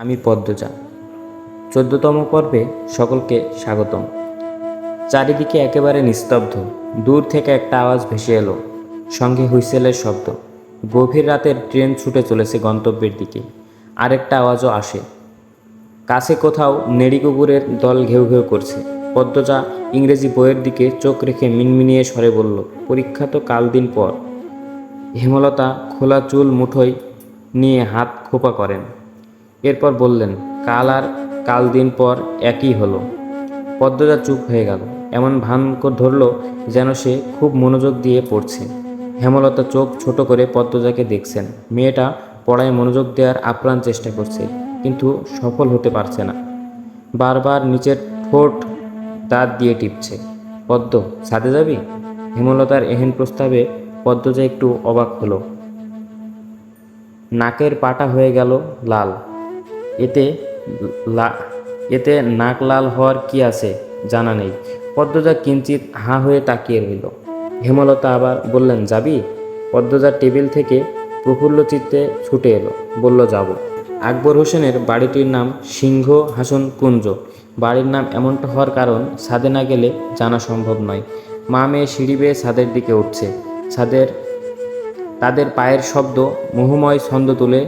আমি পদ্মজা। চোদ্দতম পর্বে সকলকে স্বাগতম। চারিদিকে একেবারে নিস্তব্ধ, দূর থেকে একটা আওয়াজ ভেসে এলো। সঙ্গে হুইসেলের শব্দ। গভীর রাতের ট্রেন ছুটে চলেছে গন্তব্যের দিকে। আরেকটা আওয়াজও আসে। কাছে কোথাও নেড়ি কুকুরের দল ঘেউ ঘেউ করছে। পদ্মজা ইংরেজি বইয়ের দিকে চোখ রেখে মিনমিনিয়ে সরে বলল, পরীক্ষা তো কাল দিন পর। হেমলতা খোলা চুল মুঠোয় নিয়ে হাত খোপা করেন। এরপর বললেন, কাল আর কাল দিন পর একই হলো। পদ্মজা চুপ হয়ে গেল। এমন ভান করে ধরল যেন সে খুব মনোযোগ দিয়ে পড়ছে। হেমলতা চোখ ছোট করে পদ্মজাকে দেখছেন। মেয়েটা পড়ায় মনোযোগ দেওয়ার আপ্রাণ চেষ্টা করছে, কিন্তু সফল হতে পারছে না। বারবার নিচের ঠোঁট দাঁত দিয়ে টিপছে। পদ্ম, ছাদে যাবি? হেমলতার এহেন প্রস্তাবে পদ্মজা একটু অবাক হলো। নাকের পাটা হয়ে গেল লাল। এতে লা, এতে নাক লাল হওয়ার কি আছে জানা নেই। পদ্মজা কিঞ্চিত হাঁ হয়ে তাকিয়ে রইল। হেমলতা আবার বললেন, যাবি? পদ্মজার টেবিল থেকে প্রফুল্ল চিত্তে ছুটে এলো, বলল, যাব। আকবর হোসেনের বাড়িটির নাম সিংহ হাসন কুঞ্জ। বাড়ির নাম এমনটা হওয়ার কারণ ছাদে না গেলে জানা সম্ভব নয়। মা মেয়ে সিঁড়ি বেয়ে ছাদের দিকে উঠছে। ছাদের, তাদের পায়ের শব্দ মোহময় ছন্দ তুলে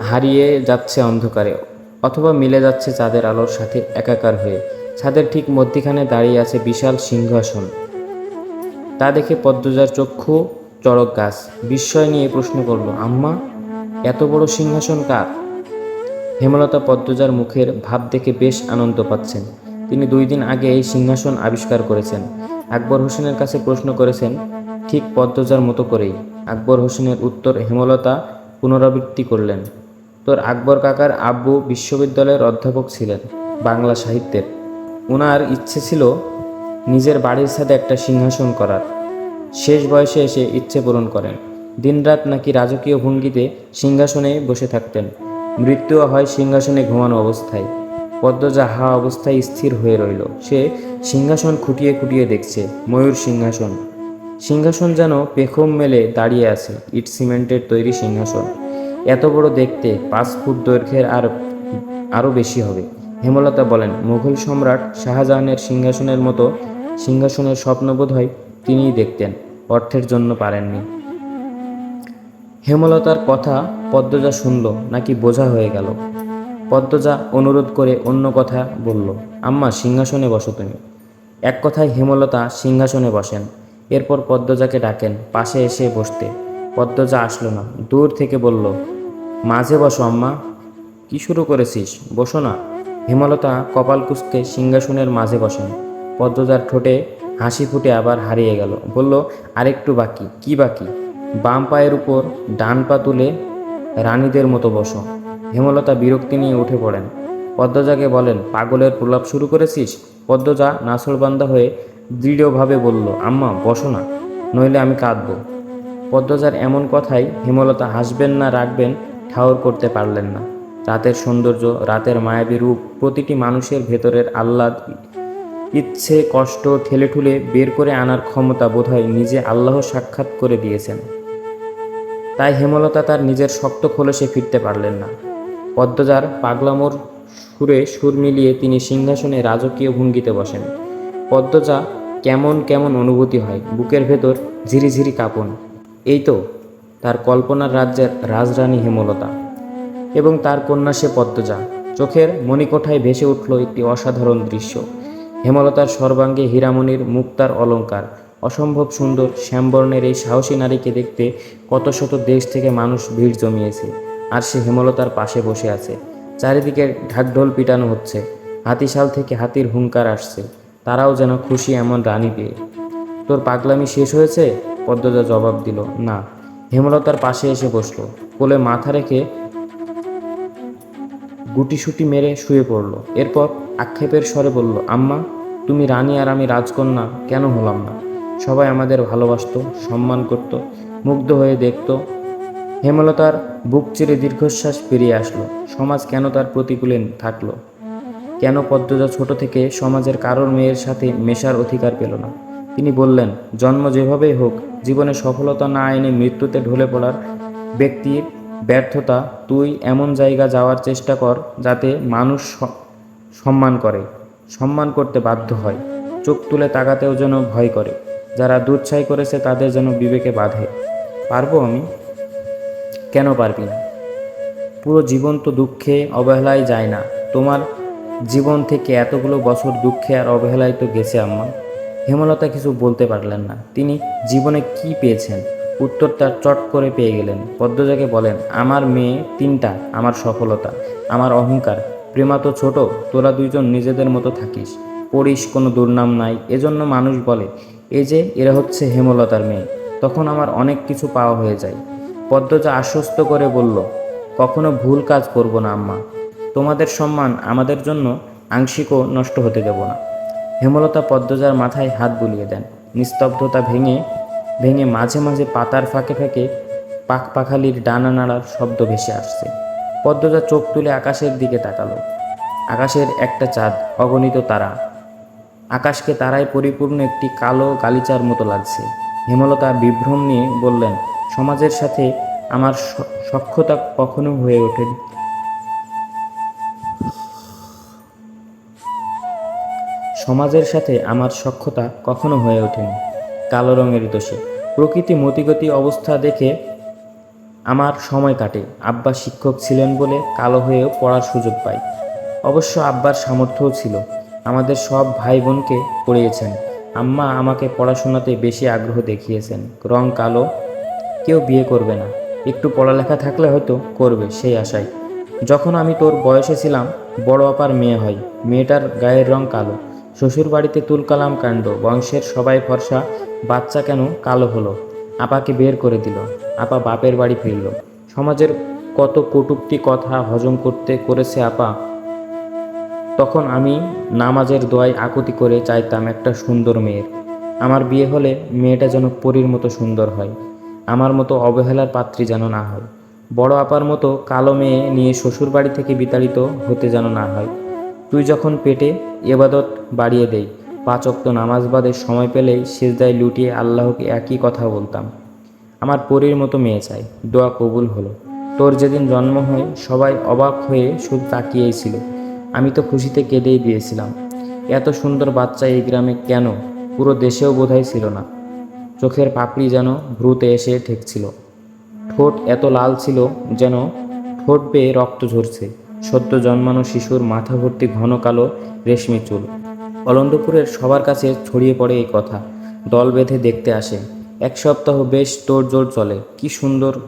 হারিয়ে যাচ্ছে অন্ধকারে, অথবা মিলে যাচ্ছে চাঁদের আলোর সাথে একাকার হয়ে। ছাদের ঠিক মধ্যিখানে দাঁড়িয়ে আছে বিশাল সিংহাসন। তা দেখে পদ্মজার চক্ষু চড়ক গাছ। বিস্ময় নিয়ে প্রশ্ন করল, আম্মা, এত বড় সিংহাসন কার? হেমলতা পদ্মজার মুখের ভাব দেখে বেশ আনন্দ পাচ্ছেন। তিনি দুই দিন আগে এই সিংহাসন আবিষ্কার করেছেন। আকবর হোসেনের কাছে প্রশ্ন করেছেন, ঠিক পদ্মজার মতো করেই। আকবর হোসেনের উত্তর হেমলতা পুনরাবৃত্তি করলেন। তোর আকবর কাকার আব্বু বিশ্ববিদ্যালয়ের অধ্যাপক ছিলেন, বাংলা সাহিত্যের। ওনার ইচ্ছে ছিল নিজের বাড়ির সাথে একটা সিংহাসন করার। শেষ বয়সে এসে ইচ্ছে পূরণ করেন। দিনরাত নাকি রাজকীয় ভঙ্গিতে সিংহাসনে বসে থাকতেন। মৃত্যু হয় সিংহাসনে ঘুমানো অবস্থায়। পদ্মজা হা অবস্থায় স্থির হয়ে রইল। সে সিংহাসন খুঁটিয়ে খুঁটিয়ে দেখছে, ময়ূর সিংহাসন। সিংহাসন যেন পেখম মেলে দাঁড়িয়ে আছে, ইট সিমেন্টের তৈরি সিংহাসন। এত বড় দেখতে পাঁচ ফুট দৈর্ঘ্যের আর আরও বেশি হবে। হেমলতা বলেন, মুঘল সম্রাট শাহজাহানের সিংহাসনের মতো সিংহাসনের স্বপ্ন বোধ হয় তিনিই দেখতেন, অর্থের জন্য পারেননি। হেমলতার কথা পদ্মজা শুনল, নাকি বোঝা হয়ে গেল। পদ্মজা অনুরোধ করে অন্য কথা বলল, আম্মা, সিংহাসনে বসো তুমি। এক কথায় হেমলতা সিংহাসনে বসেন, এরপর পদ্মজাকে ডাকেন পাশে এসে বসতে। পদ্মজা আসলো না। দূর থেকে বলল, মাঝে বসো আম্মা, কি শুরু করেছিস? বসো না। হেমলতা কপাল কুচকে সিংহাসনের মাঝে বসেন। পদ্মজার ঠোঁটে হাসি ফুটে আবার হারিয়ে গেল। বলল, আরেকটু বাকি, কি বাকি? বাম পায়ের উপর ডান পা তুলে রানীদের মতো বসো। হেমলতা বিরক্তি নিয়ে উঠে পড়েন। পদ্মজাকে বলেন, পাগলের প্রলাপ শুরু করেছিস? পদ্মজা নাসরবান্দা হয়ে দৃঢ়ভাবে বলল, আম্মা, বসো না, নইলে আমি কাঁদবো। পদ্মজার এমন কথাই হেমলতা হাসবেন না, রাখবেন ঠাউর করতে পারলেন না। রাতের সৌন্দর্য, রাতের মায়াবী রূপ, প্রতিটি মানুষের ভেতরের আহ্লাদ, ইচ্ছে, কষ্ট ঠেলে ঠুলে বের করে আনার ক্ষমতা বোধহয় নিজে আল্লাহ সাক্ষাৎ করে দিয়েছেন। তাই হেমলতা তার নিজের শক্ত খোলসে ফিরতে পারলেন না। পদ্মজার পাগলামোর সুরে সুর মিলিয়ে তিনি সিংহাসনে রাজকীয় ভঙ্গিতে বসেন। পদ্মজা কেমন কেমন অনুভূতি হয়, বুকের ভেতর ঝিরিঝিরি কাঁপন। এই তো, তার কল্পনার রাজ্যের রাজরানী হেমলতা। এবং তার কন্যা সে পদ্মজা। চোখের মণিকোঠায় ভেসে উঠল একটি অসাধারণ দৃশ্য। হেমলতার সর্বাঙ্গে হীরামণির মুক্তার অলঙ্কার। অসম্ভব সুন্দর শ্যামবর্ণের এই সাহসী নারীকে দেখতে কত শত দেশ থেকে মানুষ ভিড় জমিয়েছে। আর সে হেমলতার পাশে বসে আছে। চারিদিকে ঢাকঢোল পিটানো হচ্ছে। হাতিশাল থেকে হাতির হুঙ্কার আসছে। তারাও যেন খুশি এমন রানী পেয়ে। তোর পাগলামি শেষ হয়েছে? পদ্মজা জবাব দিল, না। হেমলতার পাশে এসে বসল, কোলে মাথা রেখে গুটিসুটি মেরে শুয়ে পড়ল। এরপর আক্ষেপের স্বরে বলল, আম্মা, তুমি রানী আর আমি রাজকন্যা, কেন হলাম না? সবাই আমাদের ভালোবাসতো, সম্মান করত, মুগ্ধ হয়ে দেখত। হেমলতার বুক চিরে দীর্ঘশ্বাস পেরিয়ে আসলো, সমাজ কেন তার প্রতিকূলে থাকল? কেন পদ্মজা ছোট থেকে সমাজের কারোর মেয়ের সাথে মেশার অধিকার পেল না? তিনি বললেন, জন্ম যেভাবেই হোক, জীবনে সফলতা না এনে মৃত্যুতে ঢলে পড়ার ব্যক্তির ব্যর্থতা, তুই এমন জায়গা যাওয়ার চেষ্টা কর যাতে মানুষ সম্মান করে, সম্মান করতে বাধ্য হয়। চোখ তুলে তাকাতেও যেন ভয় করে। যারা দুঃসাই করেছে তাদের যেন বিবেকে বাঁধে। পারব আমি? কেন পারবি না? পুরো জীবন তো দুঃখে অবহেলায় যায় না। তোমার জীবন থেকে এতগুলো বছর দুঃখে আর অবহেলায় তো গেছে, আম্মা। হেমলতা কিছু বলতে পারলেন না। তিনি জীবনে কি পেয়েছেন? উত্তর তার চট করে পেয়ে গেলেন। পদ্মজাকে বলেন, আমার মেয়ে তিনটা, আমার সফলতা, আমার অহংকার। প্রেমা তো ছোট, তোরা দুইজন নিজেদের মতো থাকিস। পড়িস, কোনো দুর্নাম নাই। এজন্য মানুষ বলে এই যে, এরা হচ্ছে হেমলতার মেয়ে। তখন আমার অনেক কিছু পাওয়া হয়ে যায়। পদ্মজা আশ্বস্ত করে বলল, কখনো ভুল কাজ করব না, আম্মা। তোমাদের সম্মান আমাদের জন্য আংশিকও নষ্ট হতে দেব না। হেমলতা পদ্মজার মাথায় হাত বুলিয়ে দেন। নিস্তব্ধতা ভেঙে ভেঙে মাঝে মাঝে পাতার ফাঁকে ফাঁকে পাখ পাখালির ডানা নাড়ার শব্দ ভেসে আসছে। পদ্মজা চোখ তুলে আকাশের দিকে তাকালো। আকাশের একটা চাঁদ, অগণিত তারা। আকাশকে তারায় পরিপূর্ণ একটি কালো গালিচার মতো লাগছে। হেমলতা বিভ্রম নিয়ে বললেন, সমাজের সাথে আমার স- সখ্যতা কখনো হয়ে ওঠেনি। সমাজের সাথে আমার সখ্যতা কখনো হয়ে ওঠেনি। কালো রঙের দোষে। প্রকৃতি মতিগতি অবস্থা দেখে আমার সময় কাটে। আব্বা শিক্ষক ছিলেন বলে কালো হয়েও পড়ার সুযোগ পাই। অবশ্য আব্বার সামর্থ্যও ছিল। আমাদের সব ভাই বোনকে পড়িয়েছেন। আম্মা আমাকে পড়াশোনাতে বেশি আগ্রহ দেখিয়েছেন। রং কালো, কেউ বিয়ে করবে না। একটু পড়ালেখা থাকলে হয়তো করবে, সেই আশায়। যখন আমি তোর বয়সে ছিলাম, বড় আপার মেয়ে হয়। মেয়েটার গায়ের রং কালো। শ্বশুর বাড়িতে তুলকালাম কাণ্ড, বংশের সবাই ফর্সা বাচ্চা কেন কালো হলো? আপাকে বের করে দিল, আপা বাপের বাড়ি ফিরল। সমাজের কত কটূক্তি কথা হজম করতে করেছে আপা। তখন আমি নামাজের দোয়ায় আকুতি করে চাইতাম একটা সুন্দর মেয়ের। আমার বিয়ে হলে মেয়েটা যেন পরীর মতো সুন্দর হয়, আমার মতো অবহেলার পাত্রী যেন না হয়। বড় আপার মতো কালো মেয়ে নিয়ে শ্বশুর বাড়ি থেকে বিতাড়িত হতে যেন না হয়। তুই যখন পেটে এবাদত বাড়িয়ে দেই পাঁচ অক্ত নামাজ বাদে সময় পেলেই সেজদায় লুটিয়ে আল্লাহকে একই কথা বলতাম। আমার পরীর মতো মেয়ে চাই, দোয়া কবুল হলো। তোর যেদিন জন্ম হয়, সবাই অবাক হয়ে শুধু তাকিয়েই ছিল আমি তো খুশিতে কেঁদেই দিয়েছিলাম। এত সুন্দর বাচ্চা এই গ্রামে কেন? পুরো দেশেও বোধহয় ছিল না। চোখের পাপড়ি যেন ভ্রুতে এসে ঠেকছিল। ঠোঁট এত লাল ছিল যেন ঠোঁট বেয়ে রক্ত ঝরছে। সদ্য জন্মানো শিশুর মাথা ভর্তি ঘন কালো রেশমি চুল। অলন্দপুরের সবার কাছে ছড়িয়ে পড়ে এই কথা। দল বেঁধে দেখতে আসে। এক সপ্তাহ বেশ তোড়জোড় চলে। কি সুন্দর।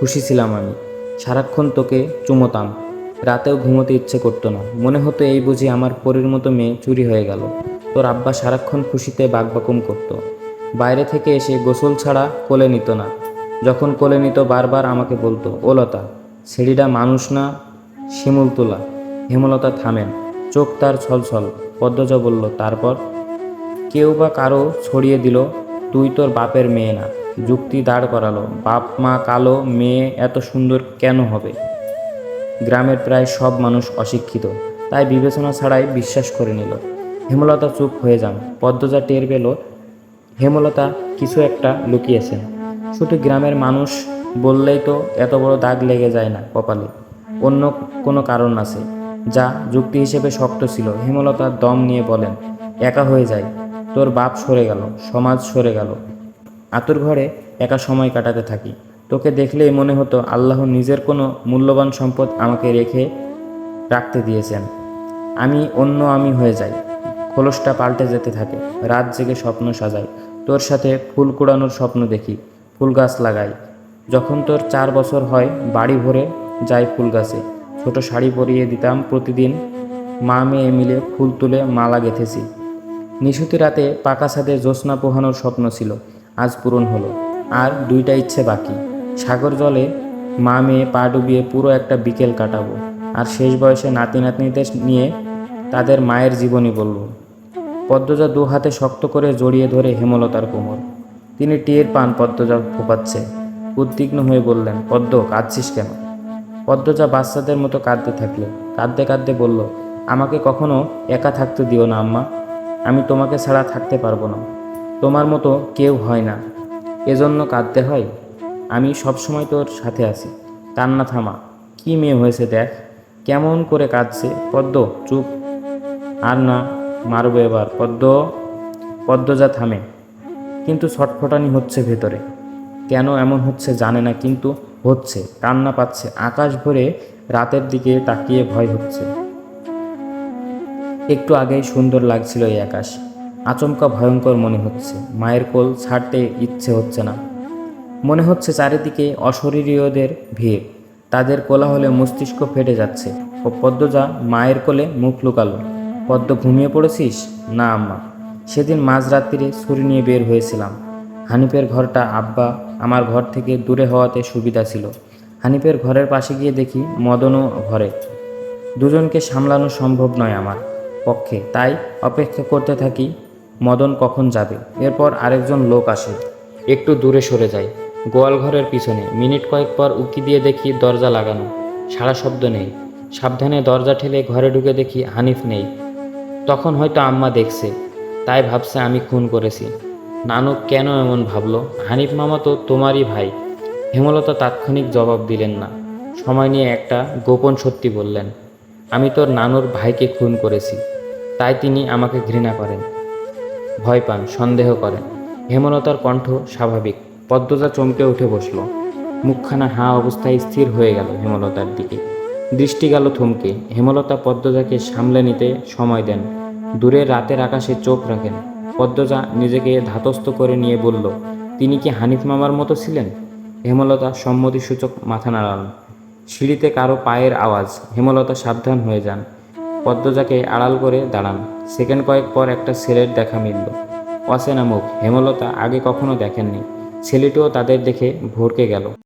খুশি ছিলাম আমি। সারাক্ষণ তোকে চুমোতাম। রাতেও ঘুমোতে ইচ্ছে করতো না। মনে হতো এই বুঝি আমার পরীর মতো মেয়ে চুরি হয়ে গেল। তোর আব্বা সারাক্ষণ খুশিতে বাকবাকুম করতো। বাইরে থেকে এসে গোসল ছাড়া কোলে নিত না। যখন কোলে নিত বারবার আমাকে বলতো, ও লতা ছেড়িটা মানুষ না শিমুল তোলা, হেমলতা থামেন, চোখ তার ছলছল, পদ্মজা বলল, তারপর? কেউ বা কারও ছড়িয়ে দিল, তুই তোর বাপের মেয়ে না, যুক্তি দাঁড় করালো, বাপ, মা, কালো, মেয়ে, এত সুন্দর কেন হবে? গ্রামের প্রায় সব মানুষ অশিক্ষিত, তাই বিবেচনা ছাড়াই বিশ্বাস করে নিল। হেমলতা চুপ হয়ে যান, পদ্মজা টের পেল, হেমলতা, কিছু একটা লুকিয়েছেন। শুধু গ্রামের মানুষ বললেই তো এত বড় দাগ লেগে যায় না কপালে। অন্য কোনো কারণ আছে, যা যুক্তি হিসেবে শক্ত ছিল। হেমলতা দম নিয়ে বলেন, একা হয়ে যায় তোর বাপ সরে গেল, সমাজ সরে গেল। আতুর ঘরে একা সময় কাটাতে থাকি। তোকে দেখলেই মনে হতো আল্লাহ নিজের কোনো মূল্যবান সম্পদ আমাকে রেখে রাখতে দিয়েছেন। আমি অন্য আমি হয়ে যাই। খোলসটা পাল্টে যেতে থাকে। রাত জেগে স্বপ্ন সাজাই। তোর সাথে ফুল কুড়ানোর স্বপ্ন দেখি। ফুল গাছ লাগাই। যখন তোর চার বছর হয়, বাড়ি ভরে যাই ফুল গাছে। ছোট শাড়ি পরিয়ে দিতাম প্রতিদিন। মা মেয়ে মিলে ফুল তুলে মালা গেঁথেছি। নিশুতি রাতে পাকা ছাদে জ্যোৎস্না পোহানোর স্বপ্ন ছিল, আজ পূরণ হলো। আর দুইটা ইচ্ছে বাকি। সাগর জলে মা মেয়ে পা ডুবিয়ে পুরো একটা বিকেল কাটাবো। আর শেষ বয়সে নাতি নাতনিদের নিয়ে তাদের মায়ের জীবনী বলব। পদ্মজা দু হাতে শক্ত করে জড়িয়ে ধরে হেমলতার কোমর। তিনি টের পান পদ্মজা ফোপাচ্ছে। উদ্বিগ্ন হয়ে বললেন পদ্ম কাঁদছিস কেন? পদ্মজা বাচ্চাদের মতো কাঁদতে থাকল। কাঁদতে কাঁদতে বলল, আমাকে কখনো একা থাকতে দিও না, আম্মা। আমি তোমাকে ছাড়া থাকতে পারব না। তোমার মতো কেউ হয় না। এজন্য কাঁদতে হয়। আমি সবসময় তোর সাথে আছি। কান্না থামা। কি মেয়ে হয়েছে দেখ। কেমন করে কাঁদছে। পদ্ম, চুপ। আর না, মারবো এবার। পদ্ম, পদ্মজা থামে। কিন্তু ছটফটানি হচ্ছে ভেতরে। কেন এমন হচ্ছে জানে না, কিন্তু হচ্ছে, কান্না পাচ্ছে, আকাশ ভরে রাতের দিকে তাকিয়ে ভয় হচ্ছে। একটু আগেই সুন্দর লাগছিল এই আকাশ। আচমকা ভয়ঙ্কর মনে হচ্ছে, মায়ের কোল ছাড়তে ইচ্ছে হচ্ছে না। মনে হচ্ছে চারিদিকে অশরীরীয়দের ভিড়, তাদের কোলাহলে মস্তিষ্ক ফেটে যাচ্ছে। ও পদ্মজা, মায়ের কোলে মুখ লুকালো। পদ্ম, ঘুমিয়ে পড়েছিস? না, আম্মা। সেদিন মাঝরাত্রিরে ছুরি নিয়ে বের হয়েছিলাম। হানিফের ঘরটা আব্বা আমার ঘর থেকে দূরে হওয়াতে সুবিধা ছিল। হানিফের ঘরের পাশে গিয়ে দেখি মদনও ঘরে। দুজনকে সামলানো সম্ভব নয় আমার পক্ষে। তাই অপেক্ষা করতে থাকি, মদন কখন যাবে? এরপর আরেকজন লোক আসে। একটু দূরে সরে যায় গোয়াল ঘরের পিছনে মিনিট কয়েক পর উকি দিয়ে দেখি দরজা লাগানো। সারা শব্দ নেই। সাবধানে দরজা ঠেলে ঘরে ঢুকে দেখি হানিফ নেই। তখন হয়তো আম্মা দেখছে। তাই ভাবছে আমি খুন করেছি। নানু কেন এমন ভাবলো? হানিফ মামা তো তোমারই ভাই। হেমলতা তাৎক্ষণিক জবাব দিলেন না। সময় নিয়ে একটা গোপন সত্যি বললেন, আমি তোর নানুর ভাইকে খুন করেছি। তাই তিনি আমাকে ঘৃণা করেন। ভয় পান, সন্দেহ করেন। হেমলতার কণ্ঠ স্বাভাবিক। পদ্মজা চমকে উঠে বসল। মুখখানা হাঁ অবস্থায় স্থির হয়ে গেল হেমলতার দিকে। দৃষ্টি গেল থমকে। হেমলতা পদ্মজাকে সামলে নিতে সময় দেন। দূরে রাতের আকাশে চোখ রাখেন। পদ্মজা নিজেকে ধাতস্থ করে নিয়ে বলল, তিনি কি হানিফ মামার মতো ছিলেন? হেমলতা সম্মতিসূচক মাথা নাড়ান সিঁড়িতে কারও পায়ের আওয়াজ, হেমলতা সাবধান হয়ে যান। পদ্মজাকে আড়াল করে দাঁড়ান। সেকেন্ড কয়েক পর একটা ছেলের দেখা মিলল। অচেনা মুখ, হেমলতা আগে কখনো দেখেননি। ছেলেটিও তাদের দেখে ভরকে গেল।